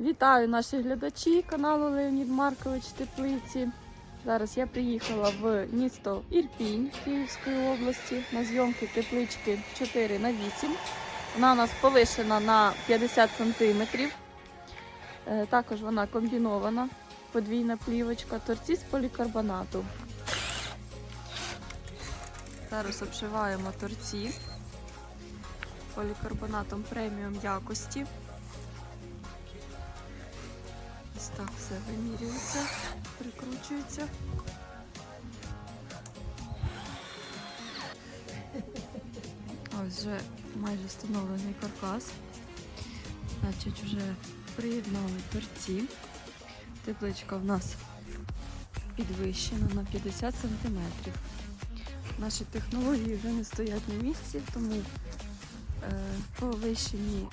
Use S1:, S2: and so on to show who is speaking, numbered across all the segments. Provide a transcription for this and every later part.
S1: Вітаю наші глядачі каналу Леонід Маркович Теплиці. Зараз я приїхала в місто Ірпінь Київської області на зйомки теплички 4 на 8. Вона у нас повишена на 50 см. Також вона комбінована, подвійна плівочка, торці з полікарбонату. Зараз обшиваємо торці полікарбонатом преміум якості. Так все вимірюється, прикручується. Ось вже майже встановлений каркас. Значить, вже приєднали торці. Тепличка в нас підвищена на 50 см. Наші технології вже не стоять на місці, тому е, повищені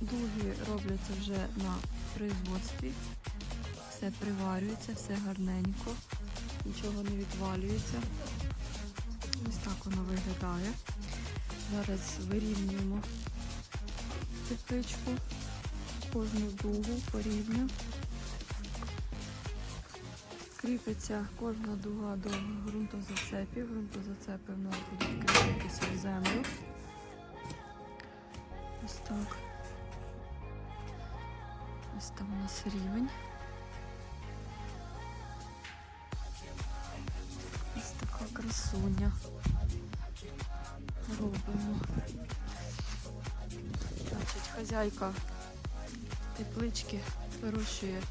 S1: дуги робляться вже на производстві. Все приварюється, все гарненько, нічого не відвалюється. Ось так воно виглядає. Зараз вирівнюємо тепличку, кожну дугу порівню. Кріпиться кожна дуга до ґрунтозацепів. Ґрунтозацепи в нас будуть кріпитися в землю. Ось так. Ось там у нас рівень. Красуня. Робимо. Значить, хазяйка теплички вирощує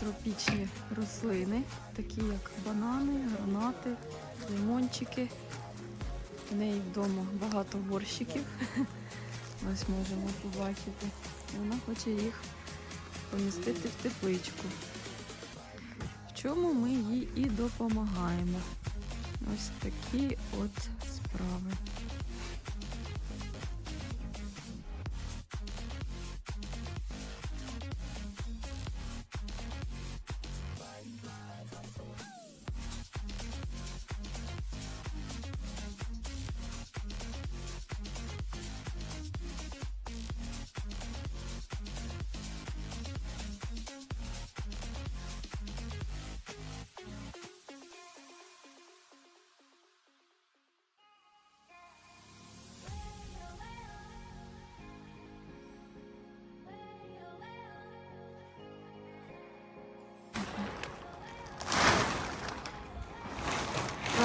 S1: тропічні рослини, такі як банани, гранати, лимончики. В неї вдома багато горщиків. Ось можемо побачити. Вона хоче їх помістити в тепличку. В чому ми їй і допомагаємо. Ось такі от справи.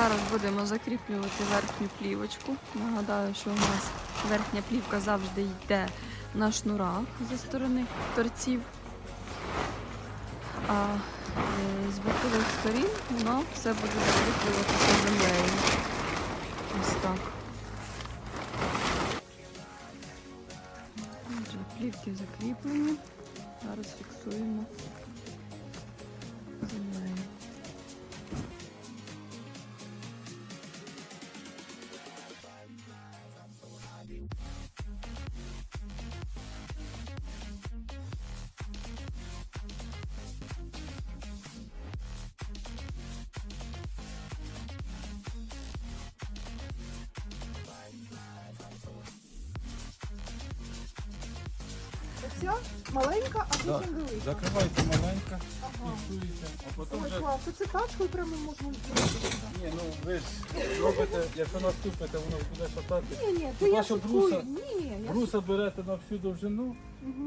S1: Зараз будемо закріплювати верхню плівочку. Нагадаю, що у нас верхня плівка завжди йде на шнурах зі сторони торців. А е, з бокових сторін воно все буде закріплюватися землею. Ось так. Плівки закріплені. Зараз фіксуємо землею.
S2: Оця маленька, а потім велика.
S3: Закривається маленька,
S2: Ага.
S3: а потім
S2: Ой,
S3: вже.
S2: клас, це тачкою прямо можна зробити.
S3: Ні, ну ви ж робите, якщо наступите, воно буде шатати.
S2: Ні, ні,
S3: Хіба
S2: я шуткую.
S3: бруса-
S2: Ні, я
S3: Бруса берете на всю довжину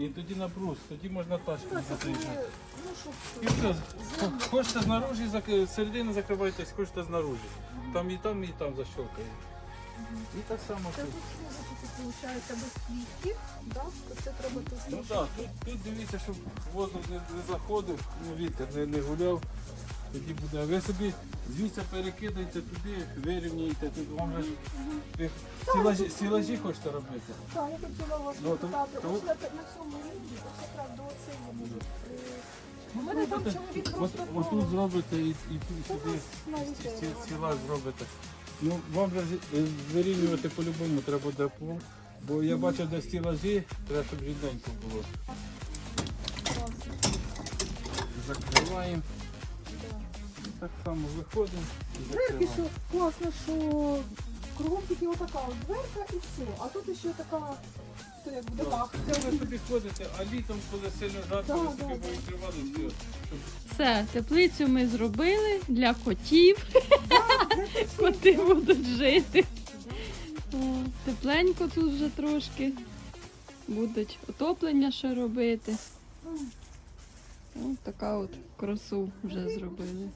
S3: і тоді на брус, тоді можна тачку
S2: це
S3: затрішати.
S2: ну.
S3: І все, хочете знаружі, зак- закривайтесь, хочете знаружі. Там і там, і там защелкає. І так само
S2: Це
S3: тут.
S2: виходить без плівки, да? то це треба тут.
S3: Ну так, тут, тут дивіться, щоб воздух не, не заходив, ну, вітер не, не гуляв. Тоді буде. А ви собі звідси перекидайте туди, вирівняйте, тут вам же ж ви хочете робити.
S2: Так, я хотіла вас
S3: Ну, то-
S2: запитати,
S3: то-
S2: ось на, на цьому рівні, ось якраз до оцеї можуть. У мене там чоловік
S3: От,
S2: просто
S3: от тут зробите і, і тут сюди сті- стілаж зробите. Ну, вам ж, е, вирівнювати по-любому треба буде пол. Бо я бачив, де стілажі, треба, щоб рідненько було. Закриваємо. Так само виходимо і
S2: Дверки,
S3: закриваємо.
S2: що класно, що кругом тільки отака от дверка і все. А тут ще така то як буде
S3: Так. Це ви собі ходите, а літом, коли сильно жарко, ви
S2: Да,
S3: собі
S2: да, да.
S3: повідкривали все.
S1: Все, теплицю ми зробили для котів. Коти будуть жити. Тепленько тут вже трошки. Будуть отоплення ще робити. Ось така от красу вже зробили.